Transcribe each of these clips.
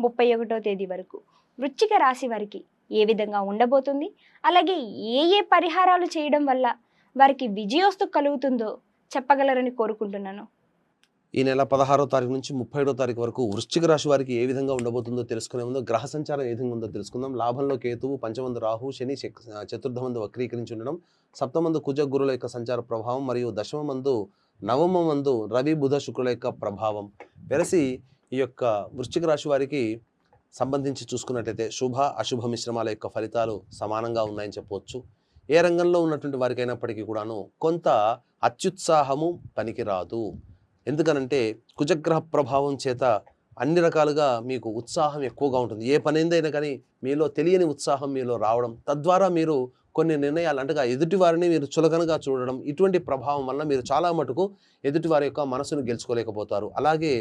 ముప్పై ఒకటో తేదీ వరకు. వృచ్చిక రాశి వారికి ఏ విధంగా ఉండబోతుంది? అలాగే ఏ ఏ పరిహారాలు చేయడం వల్ల వారికి విజయోస్తు కలుగుతుందో చెప్పగలరని కోరుకుంటున్నాను. ఈ నెల పదహారో తారీఖు నుంచి ముప్పై తారీఖు వరకు వృశ్చిక రాశి వారికి ఏ విధంగా ఉండబోతుందో తెలుసుకునే ముందు గ్రహ సంచారం ఏ విధంగా ఉందో తెలుసుకుందాం. లాభంలో కేతువు పంచమందు రాహు శని శక్- చతుర్థమందు వక్రీకరించి ఉండడం సప్తమందు కుజ గురుల యొక్క సంచార ప్రభావం మరియు దశమ మందు నవమ మందు రవి బుధ శుక్రుల యొక్క ప్రభావం. వెరసి ఈ యొక్క వృశ్చిక రాశి వారికి సంబంధించి చూసుకున్నట్లయితే శుభ అశుభ మిశ్రమాల యొక్క ఫలితాలు సమానంగా ఉన్నాయని చెప్పవచ్చు. ఏ రంగంలో ఉన్నటువంటి వారికి అయినప్పటికీ కూడాను కొంత అత్యుత్సాహము పనికిరాదు. ఎందుకనంటే కుజగ్రహ ప్రభావం చేత అన్ని రకాలుగా మీకు ఉత్సాహం ఎక్కువగా ఉంటుంది. ఏ పని కానీ మీలో తెలియని ఉత్సాహం మీలో రావడం తద్వారా మీరు కొన్ని నిర్ణయాలు అంటగా ఎదుటి వారిని మీరు చులకనగా చూడడం ఇటువంటి ప్రభావం వల్ల మీరు చాలా మటుకు ఎదుటి వారి యొక్క మనసును గెలుచుకోలేకపోతారు. అలాగే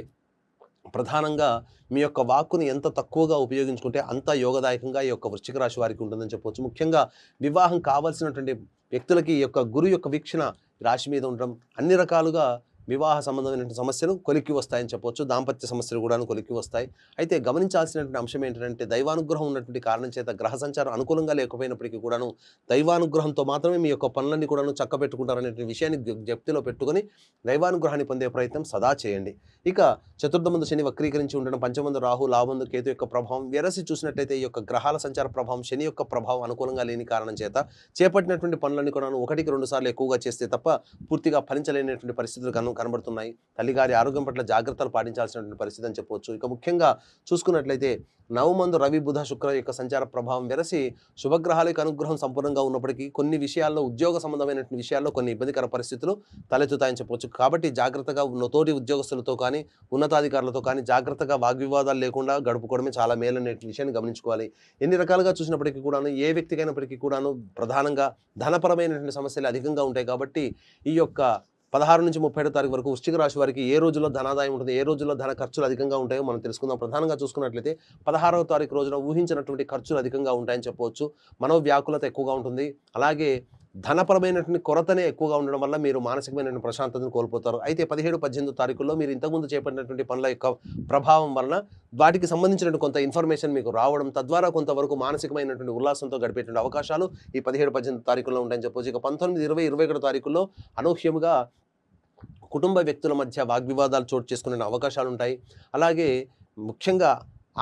ప్రధానంగా మీ యొక్క వాక్కుని ఎంత తక్కువగా ఉపయోగించుకుంటే అంత యోగదాయకంగా ఈ యొక్క వృశ్చిక రాశి వారికి ఉంటుందని చెప్పవచ్చు. ముఖ్యంగా వివాహం కావాల్సినటువంటి వ్యక్తులకి ఈ యొక్క గురు యొక్క వీక్షణ రాశి మీద ఉండడం అన్ని రకాలుగా వివాహ సంబంధమైన సమస్యలు కొలిక్కి వస్తాయని చెప్పొచ్చు దాంపత్య సమస్యలు కూడా కొలిక్కి వస్తాయి. అయితే గమనించాల్సినటువంటి అంశం ఏంటంటే దైవానుగ్రహం ఉన్నటువంటి కారణం చేత గ్రహ సంచారం అనుకూలంగా లేకపోయినప్పటికీ కూడాను దైవానుగ్రహంతో మాత్రమే మీ యొక్క పనులన్నీ కూడాను చక్కబెట్టుకుంటారనే విషయాన్ని జప్తిలో జ్ఞప్తిలో పెట్టుకొని దైవానుగ్రహాన్ని పొందే ప్రయత్నం సదా చేయండి. ఇక చతుర్థమందు శని వక్రీకరించి ఉండడం పంచమందు రాహు లాభందు కేతు యొక్క ప్రభావం వెరసి చూసినట్టయితే ఈ యొక్క గ్రహాల సంచార ప్రభావం శని యొక్క ప్రభావం అనుకూలంగా లేని కారణం చేత చేపట్టినటువంటి పనులన్నీ కూడా ఒకటికి రెండు సార్లు ఎక్కువగా చేస్తే తప్ప పూర్తిగా ఫలించలేనటువంటి పరిస్థితులు కను కనబడుతున్నాయి. తల్లిగారి ఆరోగ్యం పట్ల జాగ్రత్తలు పాటించాల్సినటువంటి పరిస్థితి అని చెప్పవచ్చు ఇక ముఖ్యంగా చూసుకున్నట్లయితే నవమందు రవి బుధ శుక్ర యొక్క సంచార ప్రభావం వెరసి శుభగ్రహాల యొక్క అనుగ్రహం సంపూర్ణంగా ఉన్నప్పటికీ కొన్ని విషయాల్లో ఉద్యోగ సంబంధమైనటువంటి విషయాల్లో కొన్ని ఇబ్బందికర పరిస్థితులు తలెత్తుతాయని చెప్పవచ్చు కాబట్టి జాగ్రత్తగా ఉన్న తోటి ఉద్యోగస్తులతో కానీ ఉన్నతాధికారులతో కానీ జాగ్రత్తగా వాగ్వివాదాలు లేకుండా గడుపుకోవడమే చాలా మేలనే విషయాన్ని గమనించుకోవాలి. ఎన్ని రకాలుగా చూసినప్పటికీ కూడాను ఏ వ్యక్తికైనప్పటికీ కూడాను ప్రధానంగా ధనపరమైనటువంటి సమస్యలు అధికంగా ఉంటాయి కాబట్టి ఈ యొక్క పదహారు నుంచి ముప్పై ఏడో తారీఖు వరకు వృశ్చిక రాశి వారికి ఏ రోజుల్లో ధనాదాయం ఉంటుంది ఏ రోజుల్లో ధన ఖర్చులు అధికంగా ఉంటాయో మనం తెలుసుకుందాం. ప్రధానంగా చూసుకున్నట్లయితే పదహారవ తారీఖు రోజున ఊహించినటువంటి ఖర్చులు అధికంగా ఉంటాయని చెప్పవచ్చు. మనోవ్యాకులత ఎక్కువగా ఉంటుంది. అలాగే ధనపరమైనటువంటి కొరతనే ఎక్కువగా ఉండడం వల్ల మీరు మానసికమైనటువంటి ప్రశాంతతను కోల్పోతారు. అయితే పదిహేడు పద్దెనిమిది తారీఖుల్లో మీరు ఇంతకుముందు చేపట్టినటువంటి పనుల యొక్క ప్రభావం వలన వాటికి సంబంధించినటువంటి కొంత ఇన్ఫర్మేషన్ మీకు రావడం తద్వారా కొంతవరకు మానసికమైనటువంటి ఉల్లాసంతో గడిపేటువంటి అవకాశాలు ఈ పదిహేడు పద్దెనిమిది తారీఖుల్లో ఉంటాయని చెప్పొచ్చు. ఇక పంతొమ్మిది ఇరవై ఇరవై ఒకటి తారీఖుల్లో అనూహ్యముగా కుటుంబ వ్యక్తుల మధ్య వాగ్వివాదాలు చోటు చేసుకునే అవకాశాలు ఉంటాయి. అలాగే ముఖ్యంగా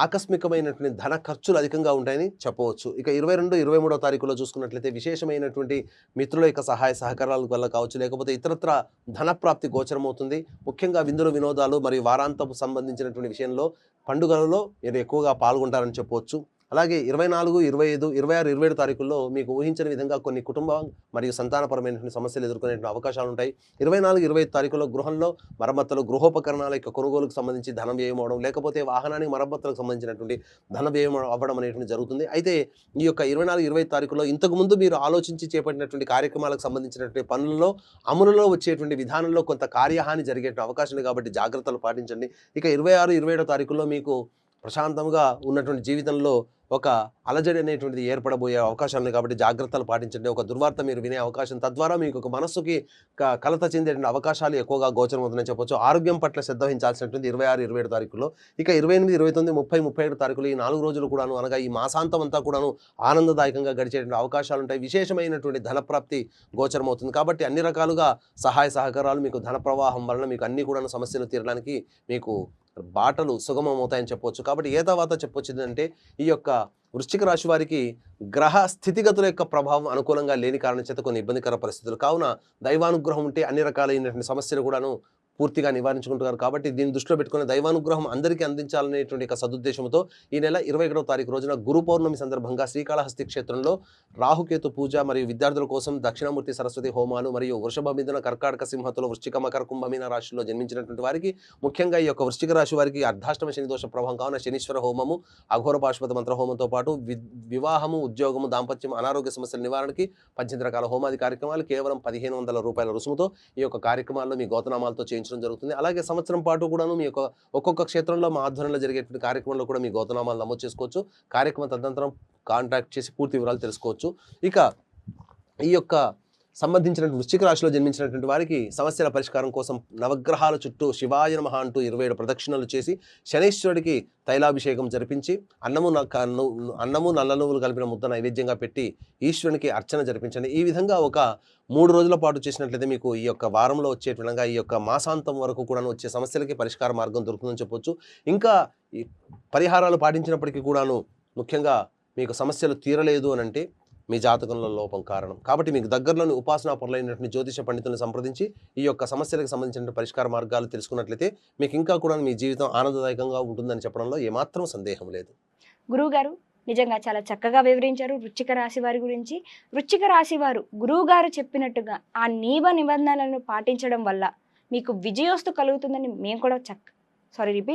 ఆకస్మికమైనటువంటి ధన ఖర్చులు అధికంగా ఉంటాయని చెప్పవచ్చు. ఇక ఇరవై రెండు ఇరవై మూడో తారీఖులో చూసుకున్నట్లయితే విశేషమైనటువంటి మిత్రుల యొక్క సహాయ సహకారాల వల్ల కావచ్చు లేకపోతే ఇతరత్ర ధనప్రాప్తి గోచరమవుతుంది ముఖ్యంగా విందులు వినోదాలు మరియు వారాంతపు సంబంధించినటువంటి విషయంలో పండుగలలో మీరు ఎక్కువగా పాల్గొంటారని చెప్పవచ్చు. అలాగే ఇరవై నాలుగు ఇరవై ఐదు ఇరవై ఆరు ఇరవై ఏడు తారీఖుల్లో మీకు ఊహించిన విధంగా కొన్ని కుటుంబ మరియు సంతానపరమైనటువంటి సమస్యలు ఎదుర్కొనే అవకాశాలు ఉంటాయి. ఇరవై నాలుగు ఇరవై ఐదు తారీఖుల్లో గృహంలో మరమ్మతులు గృహోపకరణాల యొక్క కొనుగోలుకు సంబంధించి ధన వ్యయం అవడం లేకపోతే వాహనానికి మరమ్మతులకు సంబంధించినటువంటి ధన వ్యయం అవ్వడం అనేటువంటి జరుగుతుంది. అయితే ఈ యొక్క ఇరవై నాలుగు ఇరవై ఐదు తారీఖులో ఇంతకుముందు మీరు ఆలోచించి చేపట్టినటువంటి కార్యక్రమాలకు సంబంధించినటువంటి పనులలో అమలులో వచ్చేటువంటి విధానంలో కొంత కార్యహాని జరిగే అవకాశం ఉంది కాబట్టి జాగ్రత్తలు పాటించండి. ఇక ఇరవై ఆరు ఇరవై ఏడో తారీఖుల్లో మీకు ప్రశాంతంగా ఉన్నటువంటి జీవితంలో ఒక అలజడి అనేటువంటిది ఏర్పడబోయే అవకాశాలు ఉన్నాయి కాబట్టి జాగ్రత్తలు పాటించండి. ఒక దుర్వార్త మీరు వినే అవకాశం తద్వారా మీకు ఒక మనస్సుకి కలత చెందేటువంటి అవకాశాలు ఎక్కువగా గోచరమవుతున్నాయని చెప్పొచ్చు. ఆరోగ్యం పట్ల శ్రద్ధ వహించాల్సినటువంటి ఇరవై ఆరు ఇరవై ఏడు తారీఖులో ఇక ఇరవై ఎనిమిది ఇరవై తొమ్మిది ముప్పై ముప్పై ఏడు తారీఖులు ఈ నాలుగు రోజులు కూడాను అనగా ఈ మాసాంతం అంతా కూడాను ఆనందదాయకంగా గడిచేటువంటి అవకాశాలు ఉంటాయి. విశేషమైనటువంటి ధనప్రాప్తి గోచరమవుతుంది కాబట్టి అన్ని రకాలుగా సహాయ సహకారాలు మీకు ధన ప్రవాహం వలన మీకు అన్ని కూడా సమస్యలు తీరడానికి మీకు బాటలు సుగమం అవుతాయని చెప్పొచ్చు. కాబట్టి ఏ తర్వాత చెప్పొచ్చు అంటే ఈ యొక్క వృశ్చిక రాశి వారికి గ్రహ స్థితిగతుల యొక్క ప్రభావం అనుకూలంగా లేని కారణం చేత కొన్ని ఇబ్బందికర పరిస్థితులు. కావున దైవానుగ్రహం ఉంటే అన్ని రకాలైనటువంటి సమస్యలు కూడాను పూర్తిగా నివారించుకుంటున్నారు. కాబట్టి దీన్ని దృష్టిలో పెట్టుకుని దైవానుగ్రహం అందరికీ అందించాలనేటువంటి ఒక సదుద్దేశంతో ఈ నెల ఇరవై ఒకటో తారీఖు రోజున గురు పౌర్ణమి సందర్భంగా శ్రీకాళహస్తి క్షేత్రంలో రాహుకేతు పూజ మరియు విద్యార్థుల కోసం దక్షిణామూర్తి సరస్వతి హోమాలు మరియు వృషభ మిథున కర్కాటక సింహతులు వృశ్చిక మకర కుంభమీన రాశిలో జన్మించినటువంటి వారికి ముఖ్యంగా ఈ యొక్క వృశ్చిక రాశి వారికి అర్ధాష్టమ శని దోష ప్రభావం కావున శనీశ్వర హోమము అఘోర పాశుపత మంత్ర హోమంతో పాటు వి- వివాహము ఉద్యోగము దాంపత్యం అనారోగ్య సమస్యల నివారణకి పద్దెనిమిది రకాల హోమాది కార్యక్రమాలు కేవలం పదిహేను వందల రూపాయల రుసుముతో ఈ యొక్క కార్యక్రమాల్లో మీ గోతనామాలతో చేయించు చేయించడం జరుగుతుంది. అలాగే సంవత్సరం పాటు కూడాను మీ యొక్క ఒక్కొక్క క్షేత్రంలో మా ఆధ్వర్యంలో జరిగేటువంటి కార్యక్రమంలో కూడా మీ గోతనామాలు నమోదు చేసుకోవచ్చు. కార్యక్రమం తదనంతరం కాంటాక్ట్ చేసి పూర్తి వివరాలు తెలుసుకోవచ్చు. ఇక ఈ యొక్క సంబంధించిన వృశ్చిక రాశిలో జన్మించినటువంటి వారికి సమస్యల పరిష్కారం కోసం నవగ్రహాల చుట్టూ శివాయ నమః అంటూ ఇరవై ఏడు ప్రదక్షిణలు చేసి శనీశ్వరుడికి తైలాభిషేకం జరిపించి అన్నము అన్నము నల్ల నువ్వులు కలిపిన ముద్ద నైవేద్యంగా పెట్టి ఈశ్వరునికి అర్చన జరిపించండి. ఈ విధంగా ఒక మూడు రోజుల పాటు చేసినట్లయితే మీకు ఈ యొక్క వారంలో వచ్చే విధంగా ఈ యొక్క మాసాంతం వరకు కూడా వచ్చే సమస్యలకి పరిష్కార మార్గం దొరుకుతుందని చెప్పొచ్చు. ఇంకా ఈ పరిహారాలు పాటించినప్పటికీ కూడాను ముఖ్యంగా మీకు సమస్యలు తీరలేదు అని అంటే మీ జాతకంలో లోపం కారణం. కాబట్టి మీకు దగ్గరలోని ఉపాసనా పొరలైనటువంటి జ్యోతిష పండితులను సంప్రదించి ఈ యొక్క సమస్యలకు సంబంధించిన పరిష్కార మార్గాలు తెలుసుకున్నట్లయితే మీకు ఇంకా కూడా మీ జీవితం ఆనందదాయకంగా ఉంటుందని చెప్పడంలో ఏమాత్రం సందేహం లేదు. గురువు గారు నిజంగా చాలా చక్కగా వివరించారు. వృచ్చిక రాశి వారి గురించి. వృచ్చిక రాశి వారు గురువు గారు చెప్పినట్టుగా ఆ నీవ నిబంధనలను పాటించడం వల్ల మీకు విజయోస్తు కలుగుతుందని మేము కూడా చక్క సారీ రిపీట్